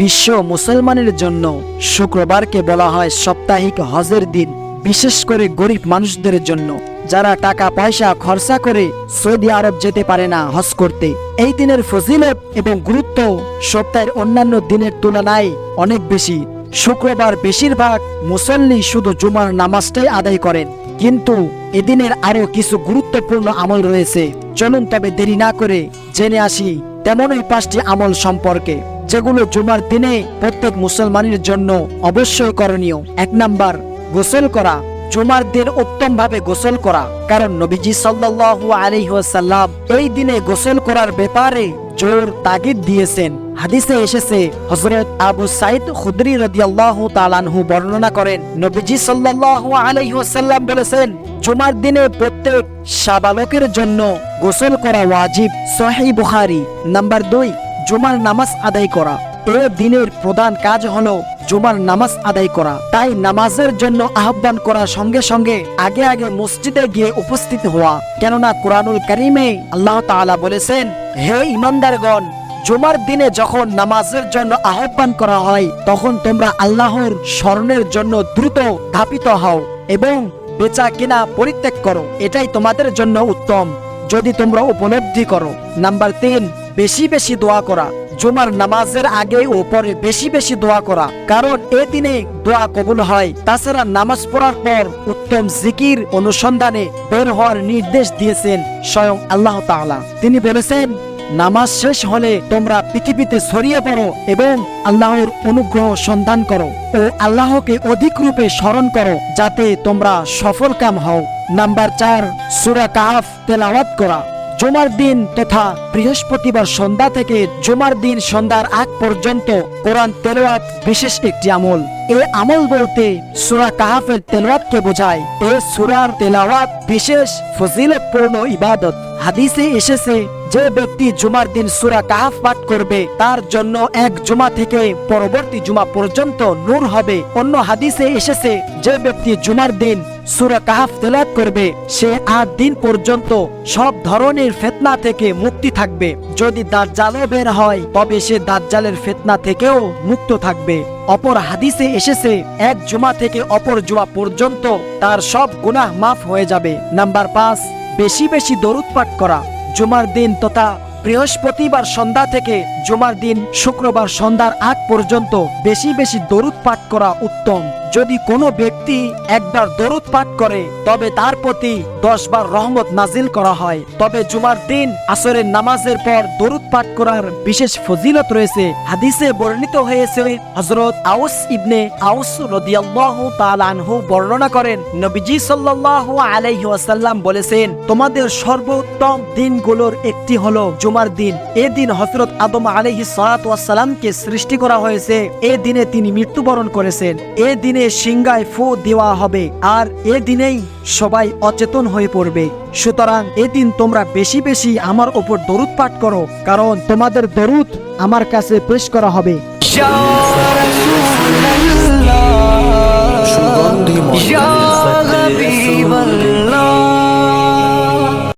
বিশ্ব মুসলমানের জন্য শুক্রবারকে বলা হয় সাপ্তাহিক হজের দিন, বিশেষ করে গরিব মানুষদের জন্য, যারা টাকা, পয়সা খরচা করে সৌদি আরব যেতে পারে না হজ করতে। এই দিনের ফজিলত এবং গুরুত্ব সপ্তাহের অন্যান্য দিনের তুলনায় অনেক বেশি। শুক্রবার বেশিরভাগ মুসল্লি শুধু জুমার নামাজটাই আদায় করেন, কিন্তু এদিনের আরও কিছু গুরুত্বপূর্ণ আমল রয়েছে। চলুন তবে দেরি না করে জেনে আসি তেমনই পাঁচটি আমল সম্পর্কে। যেগুলো জুমার দিনে প্রত্যেক মুসলমানের জন্য অবশ্যই করণীয়। এক নাম্বার, গোসল করা। জুমার দিন উত্তম ভাবে গোসল করা। কারণ নবীজি সাল্লাল্লাহু আলাইহি ওয়াসাল্লাম এই দিনে গোসল করার ব্যাপারে জোর তাগিদ দিয়েছেন। হাদিসে এসেছে, হযরত আবু সাইদ খুদরি রাদিয়াল্লাহু তাআলা আনহু বর্ণনা করেন, নবীজি সাল্লাল্লাহু আলাইহি ওয়াসাল্লাম বলেছেন, জুমার দিনে প্রত্যেক সাবালকের জন্য গোসল করা ওয়াজিব। সহিহ বুখারী। নাম্বার দুই জুমার নামাজ আদায় করা। এ দিনের প্রধান কাজ হলো জুমার নামাজ আদায় করা। তাই নামাজের জন্য আহ্বান করার সঙ্গে সঙ্গে আগে আগে মসজিদে গিয়ে উপস্থিত হওয়া। কেননা কোরআনুল করিমে আল্লাহ তাআলা বলেছেন, হে ইমানদারগণ, জুমার দিনে যখন নামাজের জন্য আহ্বান করা হয়, তখন তোমরা আল্লাহর স্মরণের জন্য দ্রুত ধাপিত হও এবং বেচা কিনা পরিত্যাগ করো। এটাই তোমাদের জন্য উত্তম, যদি তোমরা উপলব্ধি করো। নাম্বার তিন বেশি বেশি দোয়া করা। জুমার নামাজের আগে ও পরে বেশি বেশি দোয়া করা। কারণ এ দিনে দোয়া কবুল হয়। তাছাড়া নামাজ পড়ার পর উত্তম জিকির অনুসন্ধানে বের হওয়ার নির্দেশ দিয়েছেন স্বয়ং আল্লাহ তাআলা। তিনি বলেছেন, নামাজ শেষ হলে তোমরা পৃথিবীতে ছড়িয়ে পড়ো এবং আল্লাহর অনুগ্রহ সন্ধান করো ও আল্লাহকে অধিক রূপে স্মরণ করো যাতে তোমরা সফল কাম হও। নাম্বার চার, সুরা কাহাফ তেলাওয়াত করা। জুমার দিন তথা বৃহস্পতিবার সন্ধ্যা থেকে জুমার দিন সন্ধ্যার আগ পর্যন্ত কোরআন তেলাওয়াত বিশেষ একটি আমল। এ আমল বলতে সুরা কাহাফের তেলাওয়াতকে বোঝায়। এ সুরার তেলাওয়াত বিশেষ ফজিলতপূর্ণ ইবাদত। হাদিসে এসেছে, যে ব্যক্তি জুমার দিন সুরা কাহাফ পাঠ করবে, তার জন্য এক জুমা থেকে পরবর্তী জুমা পর্যন্ত নূর হবে। অন্য হাদিসে এসেছে, যে ব্যক্তি জুমার দিন সুরা কাহাফ তেলাত করবে, সে আট দিন পর্যন্ত সব ধরনের ফেতনা থেকে মুক্তি থাকবে। যদি দাজ্জালও বের হয়, তবে সে দাজ্জালের ফেতনা থেকেও মুক্ত থাকবে। অপর হাদিসে এসেছে, এক জুমা থেকে অপর জুমা পর্যন্ত তার সব গুনাহ মাফ হয়ে যাবে। নাম্বার পাঁচ, বেশি বেশি দরুদ পাঠ করা। জুমার দিন তথা বৃহস্পতিবার সন্ধ্যা থেকে জুমার দিন শুক্রবার সন্ধ্যার আগ পর্যন্ত বেশি বেশি দরুদ পাঠ করা উত্তম। যদি কোনো ব্যক্তি একবার দরুদ পাঠ করে, তবে তার প্রতি দশ বার রহমত নাজিল করা হয়। তবে জুমার দিন আসরের নামাজের পর দরুদ পাঠ করার বিশেষ ফজিলত রয়েছে। হাদিসে বর্ণিত হয়েছে হজরত আউস ইবনে আউস রদিয়াল্লাহু তাআলা আনহু বর্ণনা করেন, নবীজি সাল্লাল্লাহু আলাইহি ওয়াসাল্লাম বলেছেন, তোমাদের সর্বোত্তম দিনগুলোর একটি হলো জুমার দিন। এ দিন হযরত আদম আলাইহিস সালাতু ওয়াসসালামকে সৃষ্টি করা হয়েছে। এ দিনে তিনি মৃত্যুবরণ করেছেন। এ দিনে সিংগায় ফু দেওয়া হবে, আর এ দিনেই সবাই অচেতন হয়ে পড়বে। সুতরাং এদিন তোমরা বেশি বেশি আমার ওপর দরুদ পাঠ করো, কারণ তোমাদের দরুদ আমার কাছে পেশ করা হবে।